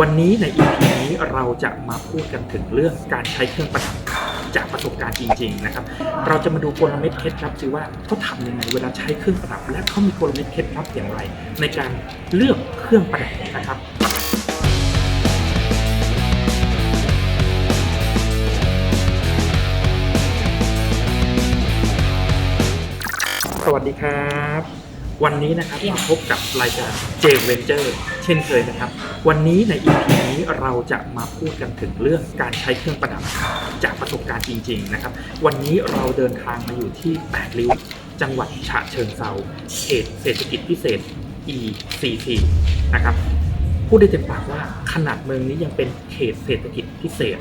วันนี้ใน EP นี้เราจะมาพูดกันถึงเรื่องการใช้เครื่องประดับจากประสบการณ์จริง ๆ นะครับ เราจะมาดูกลเม็ดเคล็ดลับสิว่าเขาทำยังไงเวลาใช้เครื่องประดับ และเขามีกลเม็ดเคล็ดลับอย่างไร ในการเลือกเครื่องประดับนะครับสวัสดีครับ วันนี้นะครับมาพบกับรายการ J Venture เช่นเคยนะครับ วันนี้ใน EP นี้เราจะมาพูดกันถึงเรื่องการใช้เครื่องประดับจากประสบการณ์จริง ๆ นะครับ วันนี้เราเดินทางมาอยู่ที่ 8 ริ้ว จังหวัดฉะเชิงเซาเขตเศรษฐกิจพิเศษ ECC นะครับพูดได้เต็มปากว่าขนาดเมืองนี้ยังเป็นเขตเศรษฐกิจพิเศษ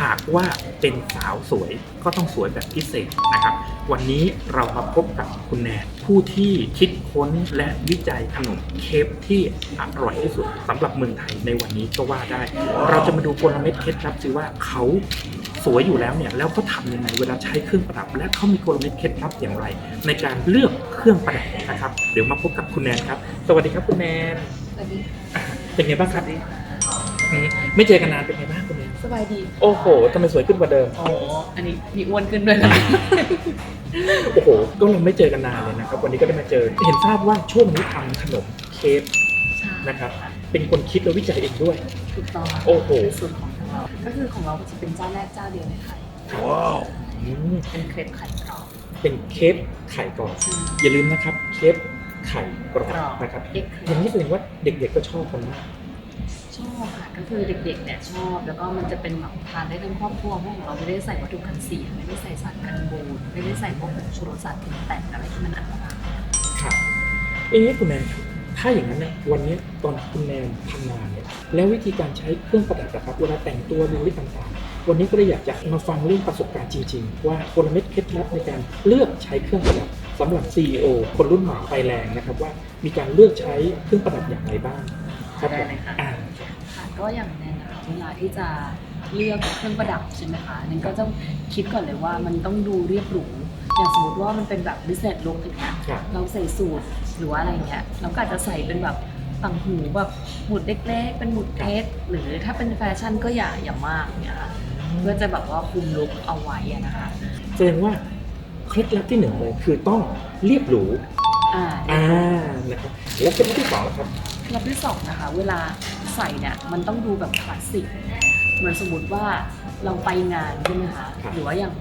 หากว่าเป็นสาวสวยก็ต้องสวยแบบพิเศษนะครับ วันนี้เรามาพบกับคุณแนนผู้ที่คิดค้นและวิจัยขนมเคฟที่อร่อยที่สุดสำหรับเมืองไทยในวันนี้ก็ว่าได้ เราจะมาดูกลเม็ดเคล็ดลับสิว่าเขาสวยอยู่แล้วเนี่ยแล้วเขาทำยังไงเวลาใช้เครื่องประดับ และเขามีกลเม็ดเคล็ดลับอย่างไร ในการเลือกเครื่องประดับนะครับ เดี๋ยวมาพบกับคุณแนนครับ สวัสดีครับคุณแนนสวัสดีอะเป็นไงบ้างครับ อืมไม่เจอกันนานเป็นไงบ้างคุณแนนสบายดีโอ้โหทำไมสวยขึ้นกว่าเดิม อ๋ออันนี้มีอ้วนขึ้นด้วยนะ โอ้โห ก็เราไม่เจอกันนานเลยนะครับ วันนี้ก็ได้มาเจอ เห็นทราบว่าช่วงนี้ทำขนมเค้กใช่นะครับ เป็นคนคิดและวิจัยเองด้วย ถูกต้องโอ้โห เป็นสูตรของทางเรา ก็คือของเราจะเป็นเจ้าแรกเจ้าเดียวในไทยอืมเป็นเครปไข่กรอบเป็นเค้กไข่กรอบใช่ อย่าลืมนะครับ เค้กไข่กรอบกรอบนะครับเอ็กอย่างนี้แสดงว่าเด็กๆก็ชอบกันมากชอบค่ะ ก็คือเด็กๆเนี่ยชอบ แล้วก็มันจะเป็นแบบทานได้ทั้งครอบครัวเพราะของเราไม่ได้ใส่วัตถุกันเสียไม่ได้ใส่สารกันบูดไม่ได้ใส่พวกผงชูรสสารถึงแต่งอะไรที่มันอันตรายครับเอ๊ะคุณแนนครับถ้าอย่างนั้นเนี่ยวันนี้ตอนคุณแนนทำงานเนี่ยแล้ววิธีการใช้เครื่องประดับนะครับเวลาแต่งตัวดูวิต่างๆ วันนี้ก็เลยอยากจะมาฟังเรื่องประสบการณ์จริง ๆ ว่ากลเม็ดเคล็ดลับในการเลือกใช้เครื่องประดับสำหรับ CEO คนรุ่นใหม่ไฟแรงนะครับว่ามีการเลือกใช้เครื่องประดับอย่างไรบ้างครับผมได้เลยค่ะอ่าค่ะ ก็อย่างแน่นะคะเวลาที่จะเลือกเครื่องประดับใช่ไหมคะนั่นก็ต้องคิดก่อนเลยว่ามันต้องดูเรียบหรูอย่างสมมติว่ามันเป็นแบบ business look อย่างเงี้ยครับ เราใส่สูทหรือว่าอะไรเงี้ยเราก็อาจจะใส่เป็นแบบต่างหูแบบหมุดเล็กๆ เป็นหมุดเพชรหรือถ้าเป็นแฟชั่นก็อย่าอย่ามากเนี่ยค่ะเพื่อจะแบบว่าคุมลุคเอาไว้อะนะคะแสดงว่าเคล็ดลับที่หนึ่งเลยคือต้องเรียบหรูอ่า อ่านะครับแล้วเคล็ดลับที่สองล่ะครับ เคล็ดลับที่สองนะคะ เวลา ใส่เนี่ยมันต้องดูแบบคลาสสิกเหมือนสมมติว่าเราไปงานใช่ไหมคะครับหรือว่าอย่าง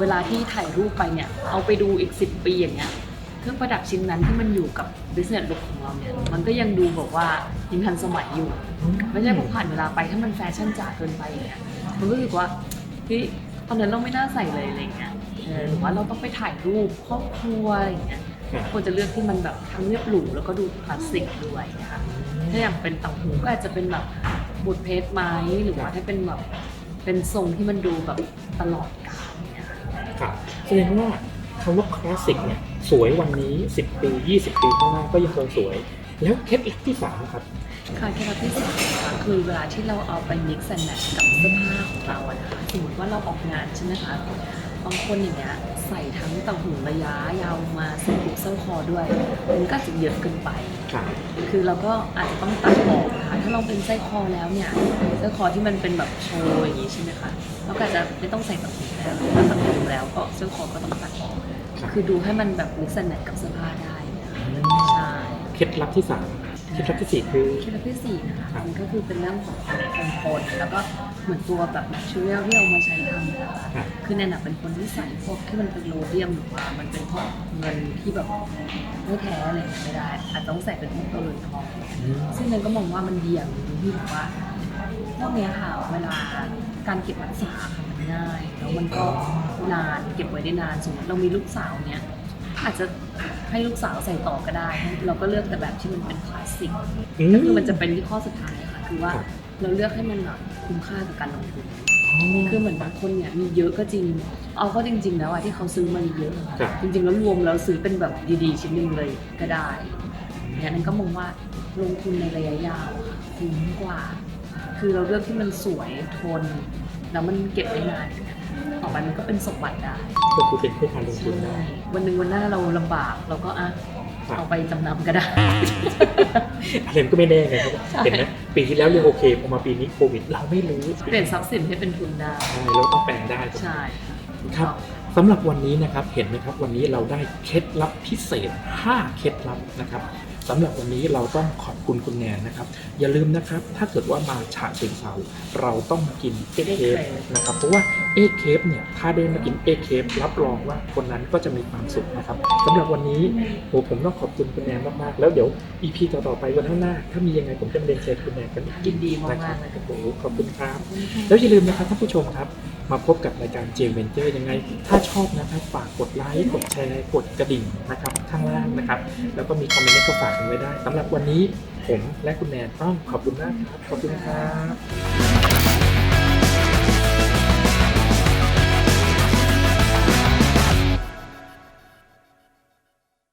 เวลาที่ถ่ายรูปไปเนี่ยเอาไปดูอีก 10 ปีอย่างเงี้ยเครื่องประดับชิ้นนั้นที่มันอยู่กับ business look ของเราเนี่ยมันก็ยังดูแบบว่ายังทันสมัยอยู่ ไม่ใช่พอผ่านเวลาไปถ้ามันแฟชั่นจ๋าเกินไปอย่างเงี้ยมันก็รู้สึกว่าเฮ้ยตอนนั้นเราไม่น่าใส่เลยอะไรเงี้ยเออหรือว่าเราต้องไปถ่ายรูปครอบครัวอะไรอย่างเงี้ย ครับควรจะเลือกที่มันแบบทั้งเรียบหรูแล้วก็ดูคลาสสิกด้วยนะคะถ้าอย่างเป็นต่างหูก็อาจจะเป็นแบบบุดเพชรไหมหรือว่าถ้าเป็นแบบเป็นทรงที่มันดูแบบตลอดกาลเนี่ยค่ะครับแสดงว่าคำว่าคลาสสิกเนี่ยสวยวันนี้ 10 ปี 20 ปีข้างหน้าก็ยังคงสวย แล้วเคล็ดลับที่สามครับค่ะเคล็ดลับที่สองนะคะคือเวลาที่เราเอาไป mix and match กับเสื้อผ้าของเราอะนะคะสมมติว่าเราออกงานใช่ไหมคะ บางคนอย่างเงี้ยใส่ทั้งต่างหูระยะยาวมาใส่ผูกเส้าคอด้วย มันก็อาจจะเยอะเกินไปครับคือเราก็อาจจะต้องตัดออกนะคะถ้าเราเป็นไส้คอแล้วเนี่ยไส้คอที่มันเป็นแบบโชว์อย่างนี้ใช่ไหมคะเราก็อาจจะไม่ต้องใส่ต่างหูแล้วถ้าต่างหูแล้วก็ไส้คอก็ต้องตัดออกครับคือดูให้มันแบบ mix and match กับเสื้อผ้าได้นะคะใช่เคล็ดลับที่สามเคล็ดลับที่สี่คือ เคล็ดลับที่สี่นะคะครับ มันก็คือเป็นเรื่องของความคงทนแล้วก็ เหมือนตัวแบบ material ที่เอามาใช้ทำนะคะคือแนนนเป็นคนที่ใส่พวกที่มันเป็นโรเดียมหรือว่ามันเป็นพวกเงินที่แบบไม่แท้อะไรไม่ได้อาจจะต้องใส่เป็นพวกตัวเรือนทองซึ่งแนนก็มองว่ามันดีอย่างนึงที่แบบว่าพวกเนี้ยค่ะเวลาการเก็บรักษาค่ะมันง่ายแล้วมันก็นานเก็บไว้ได้นานสมมติเรามีลูกสาวเนี้ยอาจจะให้ลูกสาวใส่ต่อก็ได้ เราก็เลือกแต่แบบที่มันเป็นคลาสสิกก็คือมันจะเป็นที่ข้อสุดท้ายค่ะคือว่า เราเลือกให้มันแบบคุ้มค่ากับการลงทุนอ๋อคือเหมือนบางคนเนี่ยมีเยอะก็จริง เอาเข้าจริง ๆ แล้วอะที่เขาซื้อมาเยอะอะครับจริง ๆ แล้วรวมแล้วซื้อเป็นแบบดีๆ ชิ้นหนึ่งเลยก็ได้เนี่ยนั้นก็มองว่าลงทุนในระยะยาวอะค่ะคุ้มกว่า คือเราเลือกที่มันสวยทน แล้วมันเก็บได้นานต่อไปมันก็เป็นสมบัติได้ก็คือเป็นเพื่อการลงทุนได้ใช่วันหนึ่งวันหน้าเราลำบากเราก็อะครับ เอาไปจำนำก็ได้ อะไรมันก็ไม่แน่ไงครับใช่ เห็นไหมปีที่แล้วยังโอเคพอมาปีนี้โควิดเราไม่รู้เปลี่ยนทรัพย์สินให้เป็นทุนได้ ใช่เราต้องแปลงได้ ใช่ครับสำหรับวันนี้นะครับเห็นไหมครับวันนี้เราได้เคล็ดลับพิเศษ 5 เคล็ดลับนะครับ สำหรับวันนี้เราต้องขอบคุณคุณแนนนะครับ อย่าลืมนะครับ ถ้าเกิดว่ามาฉะเชิงเซาเราต้องมากินเอ็กเคฟนะครับเพราะว่าเอ็กเคฟเนี่ยถ้าได้มากินเอ็กเคฟรับรองว่าคนนั้นก็จะมีความสุขนะครับสำหรับวันนี้โหผมต้องขอบคุณคุณแนนมากๆ แล้วเดี๋ยว EP ต่อๆไปวันข้างหน้า ถ้ามียังไงผมจะมาเรียนเชิญคุณแนนกันอีกยินดีมานะครับกๆเลยโอ้โหขอบคุณครับ แล้วอย่าลืมนะครับท่านผู้ชมครับ มาพบกับรายการเจมเวนเจอร์ยังไง ถ้าชอบนะครับฝากกดไลค์กดแชร์กดกระดิ่งนะครับข้างล่างนะครับ แล้วก็มีคอมเมนต์ก็ฝากกันไว้ได้สำหรับวันนี้ผมและคุณแนนต้องขอบคุณมากครับขอบคุณครับ